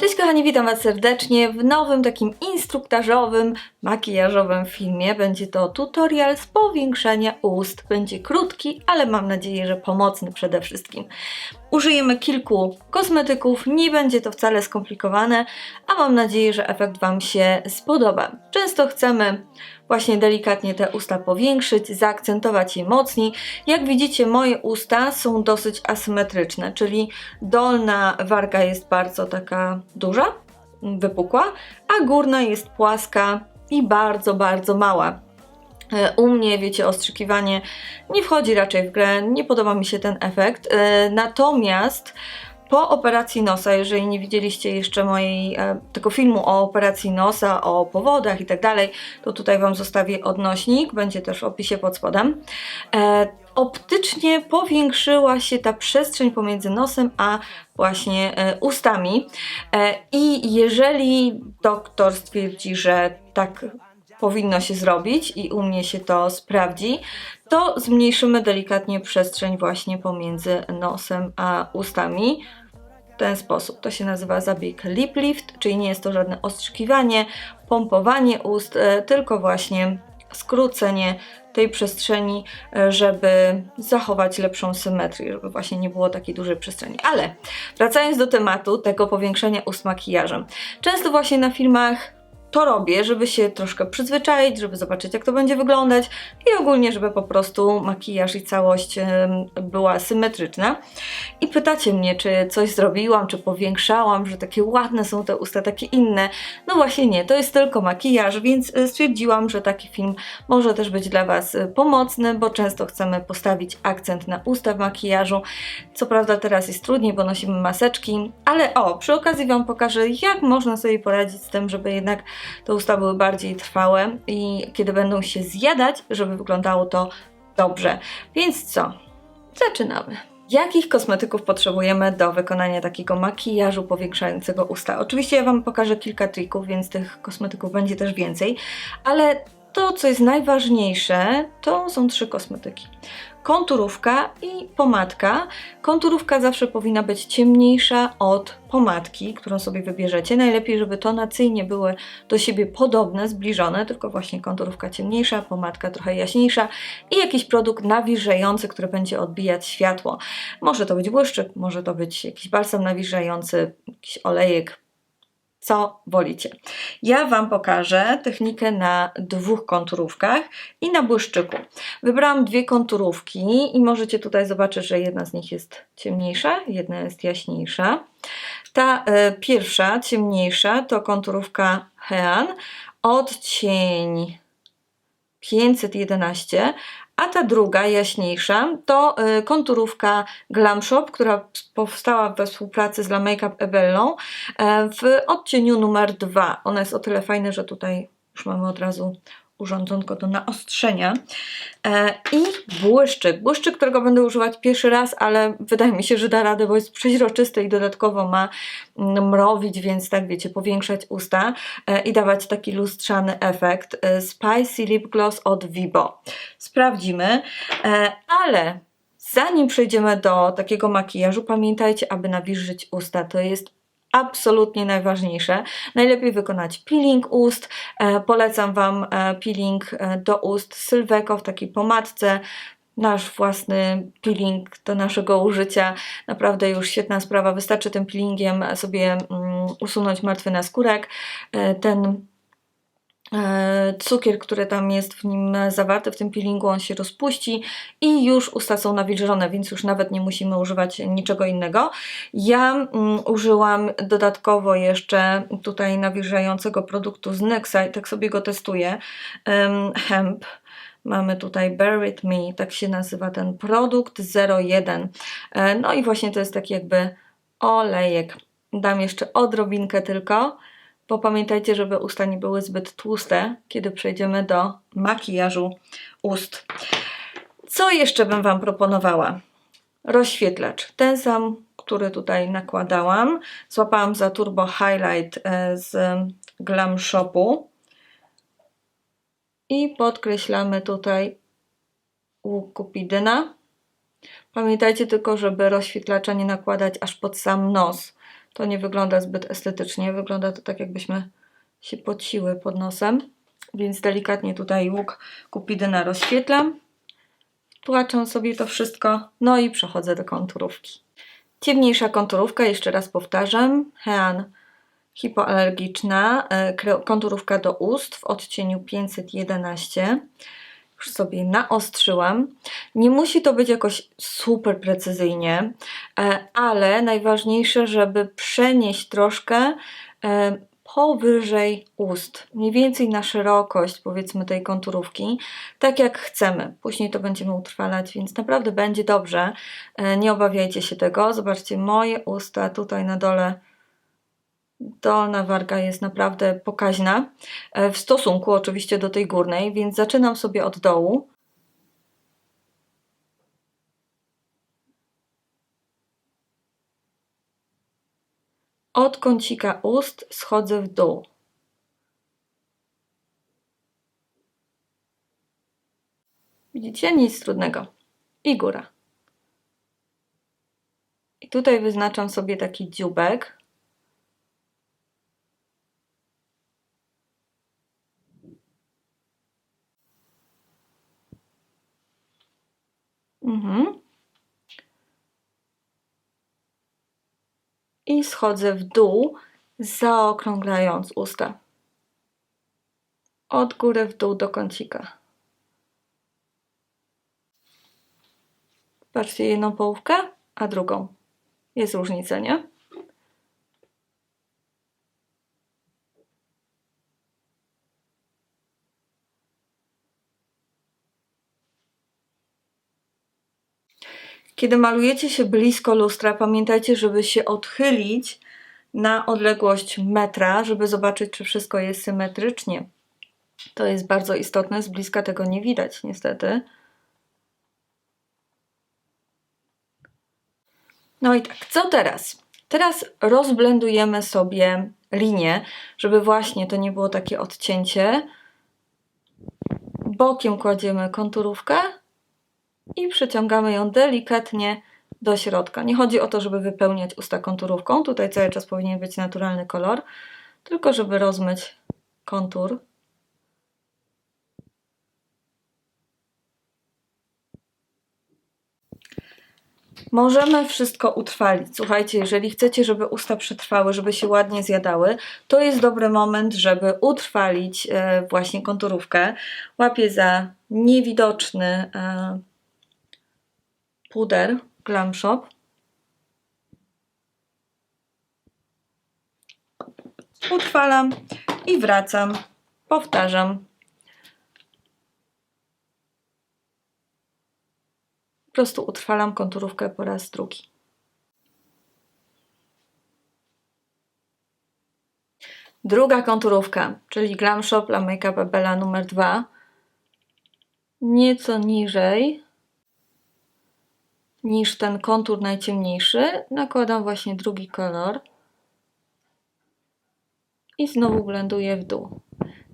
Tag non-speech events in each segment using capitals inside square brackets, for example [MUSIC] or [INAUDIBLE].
Cześć kochani, witam Was serdecznie w nowym takim instruktażowym makijażowym filmie. Będzie to tutorial z powiększania ust. Będzie krótki, ale mam nadzieję, że pomocny przede wszystkim. Użyjemy kilku kosmetyków, nie będzie to wcale skomplikowane, a mam nadzieję, że efekt Wam się spodoba. Często chcemy właśnie delikatnie te usta powiększyć, zaakcentować je mocniej. Jak widzicie, moje usta są dosyć asymetryczne, czyli dolna warga jest bardzo taka duża, wypukła, a górna jest płaska i bardzo, bardzo mała. E, U mnie, wiecie, ostrzykiwanie nie wchodzi raczej w grę, nie podoba mi się ten efekt. E, Natomiast po operacji nosa, jeżeli nie widzieliście jeszcze mojej, e, tego filmu o operacji nosa, o powodach i tak dalej, to tutaj Wam zostawię odnośnik, będzie też w opisie pod spodem. E, optycznie powiększyła się ta przestrzeń pomiędzy nosem a właśnie e, ustami. E, I jeżeli doktor stwierdzi, że tak powinno się zrobić i u mnie się to sprawdzi, to zmniejszymy delikatnie przestrzeń właśnie pomiędzy nosem a ustami. W ten sposób. To się nazywa zabieg lip lift, czyli nie jest to żadne ostrzykiwanie, pompowanie ust, e, tylko właśnie skrócenie tej przestrzeni, e, żeby zachować lepszą symetrię, żeby właśnie nie było takiej dużej przestrzeni. Ale wracając do tematu tego powiększenia ust makijażem. Często właśnie na filmach to robię, żeby się troszkę przyzwyczaić, żeby zobaczyć, jak to będzie wyglądać i ogólnie, żeby po prostu makijaż i całość była symetryczna. I pytacie mnie, czy coś zrobiłam, czy powiększałam, że takie ładne są te usta, takie inne. No właśnie nie, to jest tylko makijaż, więc y, stwierdziłam, że taki film może też być dla Was y, pomocny, bo często chcemy postawić akcent na usta w makijażu. Co prawda teraz jest trudniej, bo nosimy maseczki, ale o, przy okazji Wam pokażę, jak można sobie poradzić z tym, żeby jednak te usta były bardziej trwałe i kiedy będą się zjadać, żeby wyglądało to dobrze. Więc co? Zaczynamy. Jakich kosmetyków potrzebujemy do wykonania takiego makijażu powiększającego usta? Oczywiście ja Wam pokażę kilka trików, więc tych kosmetyków będzie też więcej, ale to, co jest najważniejsze, to są trzy kosmetyki. Konturówka i pomadka. Konturówka zawsze powinna być ciemniejsza od pomadki, którą sobie wybierzecie. Najlepiej, żeby tonacyjnie były do siebie podobne, zbliżone, tylko właśnie konturówka ciemniejsza, pomadka trochę jaśniejsza i jakiś produkt nawilżający, który będzie odbijać światło. Może to być błyszczyk, może to być jakiś balsam nawilżający, jakiś olejek, co wolicie. Ja Wam pokażę technikę na dwóch konturówkach i na błyszczyku. Wybrałam dwie konturówki i możecie tutaj zobaczyć, że jedna z nich jest ciemniejsza, jedna jest jaśniejsza. Ta e, pierwsza, ciemniejsza, to konturówka Hean, odcień 511, a ta druga, jaśniejsza, to y, konturówka Glam Shop, która powstała we współpracy z La Makeup Ebellą e, w odcieniu numer 2. Ona jest o tyle fajna, że tutaj już mamy od razu urządzonko do naostrzenia. E, I błyszczyk. Błyszczyk, którego będę używać pierwszy raz, ale wydaje mi się, że da radę, bo jest przeźroczysty i dodatkowo ma mm, mrowić, więc tak wiecie, powiększać usta e, i dawać taki lustrzany efekt. E, Spicy Lip Gloss od Vibo. Sprawdzimy, e, ale zanim przejdziemy do takiego makijażu, pamiętajcie, aby nawilżyć usta. To jest absolutnie najważniejsze. Najlepiej wykonać peeling ust. E, polecam Wam e, peeling e, do ust Sylweko w takiej pomadce. Nasz własny peeling do naszego użycia. Naprawdę już świetna sprawa. Wystarczy tym peelingiem sobie mm, usunąć martwy naskórek. Ten cukier, który tam jest w nim zawarty, w tym peelingu, on się rozpuści i już usta są nawilżone, więc już nawet nie musimy używać niczego innego. Ja mm, użyłam dodatkowo jeszcze tutaj nawilżającego produktu z Nexa i tak sobie go testuję. Em, hemp. Mamy tutaj With Me, tak się nazywa ten produkt 01. E, No i właśnie to jest taki jakby olejek. Dam jeszcze odrobinkę tylko, bo pamiętajcie, żeby usta nie były zbyt tłuste, kiedy przejdziemy do makijażu ust. Co jeszcze bym Wam proponowała? Rozświetlacz. Ten sam, który tutaj nakładałam. Złapałam za Turbo Highlight e, z Glam Shopu. I podkreślamy tutaj łuk kupidyna. Pamiętajcie tylko, żeby rozświetlacza nie nakładać aż pod sam nos, To nie wygląda zbyt estetycznie, wygląda to tak jakbyśmy się pociły pod nosem, więc delikatnie tutaj łuk kupidyna rozświetlam. Tłaczę sobie to wszystko, no i przechodzę do konturówki. Ciemniejsza konturówka, jeszcze raz powtarzam, Hean hipoalergiczna, e, konturówka do ust w odcieniu 511. Sobie naostrzyłam. Nie musi to być jakoś super precyzyjnie, e, ale najważniejsze, żeby przenieść troszkę e, powyżej ust, mniej więcej na szerokość powiedzmy tej konturówki, tak jak chcemy. Później to będziemy utrwalać, więc naprawdę będzie dobrze. E, Nie obawiajcie się tego. Zobaczcie, moje usta tutaj na dole dolna warga jest naprawdę pokaźna e, w stosunku oczywiście do tej górnej, więc zaczynam sobie od dołu. Od kącika ust schodzę w dół. Widzicie? Nic trudnego. I góra. I tutaj wyznaczam sobie taki dziubek. Mhm. I schodzę w dół, zaokrąglając usta. Od góry w dół do kącika. Patrzcie, jedną połówkę, a drugą. Jest różnica, nie? Kiedy malujecie się blisko lustra, pamiętajcie, żeby się odchylić na odległość metra, żeby zobaczyć, czy wszystko jest symetrycznie. To jest bardzo istotne, z bliska tego nie widać, niestety. No i tak, co teraz? Teraz rozblendujemy sobie linię, żeby właśnie to nie było takie odcięcie. Bokiem kładziemy konturówkę i przeciągamy ją delikatnie do środka. Nie chodzi o to, żeby wypełniać usta konturówką. Tutaj cały czas powinien być naturalny kolor, tylko żeby rozmyć kontur. Możemy wszystko utrwalić. Słuchajcie, jeżeli chcecie, żeby usta przetrwały, żeby się ładnie zjadały, to jest dobry moment, żeby utrwalić e, właśnie konturówkę. Łapię za niewidoczny e, puder Glam Shop. Utrwalam i wracam. Powtarzam. Po prostu utrwalam konturówkę po raz drugi. Druga konturówka, czyli Glam Shop La Makeup Bella numer 2. Nieco niżej niż ten kontur najciemniejszy, nakładam właśnie drugi kolor i znowu blenduję w dół.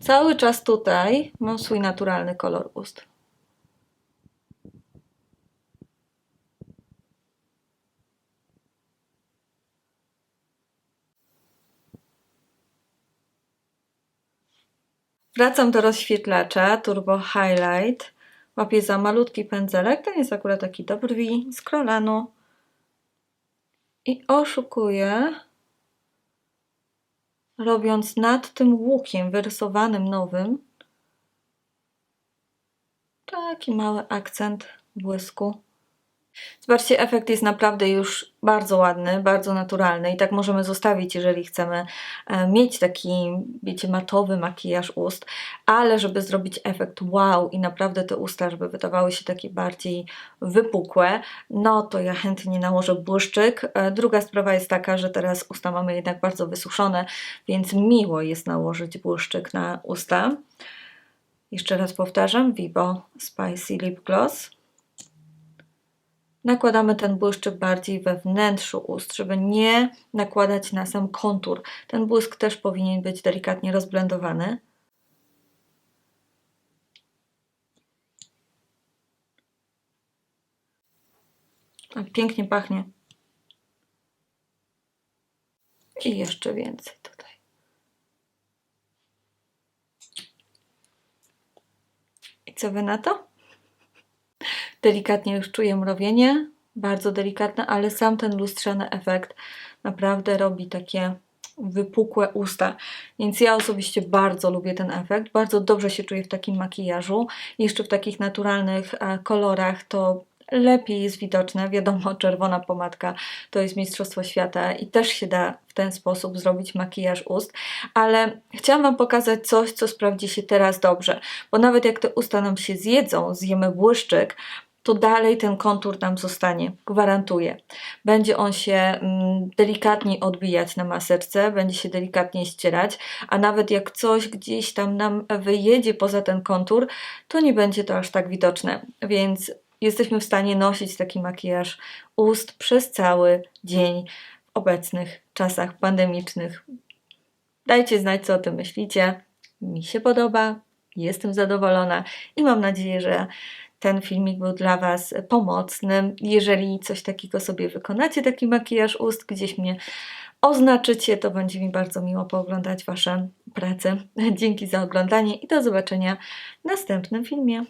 Cały czas tutaj mam swój naturalny kolor ust. Wracam do rozświetlacza Turbo Highlight. Łapię za malutki pędzelek, ten jest akurat taki do brwi, z krolanu. I oszukuję, robiąc nad tym łukiem wyrysowanym nowym taki mały akcent błysku. Zobaczcie, efekt jest naprawdę już bardzo ładny, bardzo naturalny i tak możemy zostawić, jeżeli chcemy e, mieć taki, wiecie, matowy makijaż ust, ale żeby zrobić efekt wow i naprawdę te usta, żeby wydawały się takie bardziej wypukłe, no to ja chętnie nałożę błyszczyk. E, Druga sprawa jest taka, że teraz usta mamy jednak bardzo wysuszone, więc miło jest nałożyć błyszczyk na usta. Jeszcze raz powtarzam, Vivo Spicy Lip Gloss. Nakładamy ten błyszczyk bardziej we wnętrzu ust, żeby nie nakładać na sam kontur. Ten błysk też powinien być delikatnie rozblendowany. Tak pięknie pachnie. I jeszcze więcej tutaj. I co wy na to? Delikatnie już czuję mrowienie, bardzo delikatne, ale sam ten lustrzany efekt naprawdę robi takie wypukłe usta. Więc ja osobiście bardzo lubię ten efekt. Bardzo dobrze się czuję w takim makijażu. Jeszcze w takich naturalnych e, kolorach to lepiej jest widoczne. Wiadomo, [LAUGHS] czerwona pomadka to jest Mistrzostwo Świata i też się da w ten sposób zrobić makijaż ust, ale chciałam Wam pokazać coś, co sprawdzi się teraz dobrze, bo nawet jak te usta nam się zjedzą, zjemy błyszczyk, to dalej ten kontur nam zostanie, gwarantuję. Będzie on się mm, delikatniej odbijać na maseczce, będzie się delikatniej ścierać, a nawet jak coś gdzieś tam nam wyjedzie poza ten kontur, to nie będzie to aż tak widoczne. Więc jesteśmy w stanie nosić taki makijaż ust przez cały dzień w obecnych czasach pandemicznych. Dajcie znać, co o tym myślicie. Mi się podoba, jestem zadowolona i mam nadzieję, że ten filmik był dla Was pomocny. Jeżeli coś takiego sobie wykonacie, taki makijaż ust, gdzieś mnie oznaczycie, to będzie mi bardzo miło pooglądać Wasze prace. Dzięki za oglądanie i do zobaczenia w następnym filmie.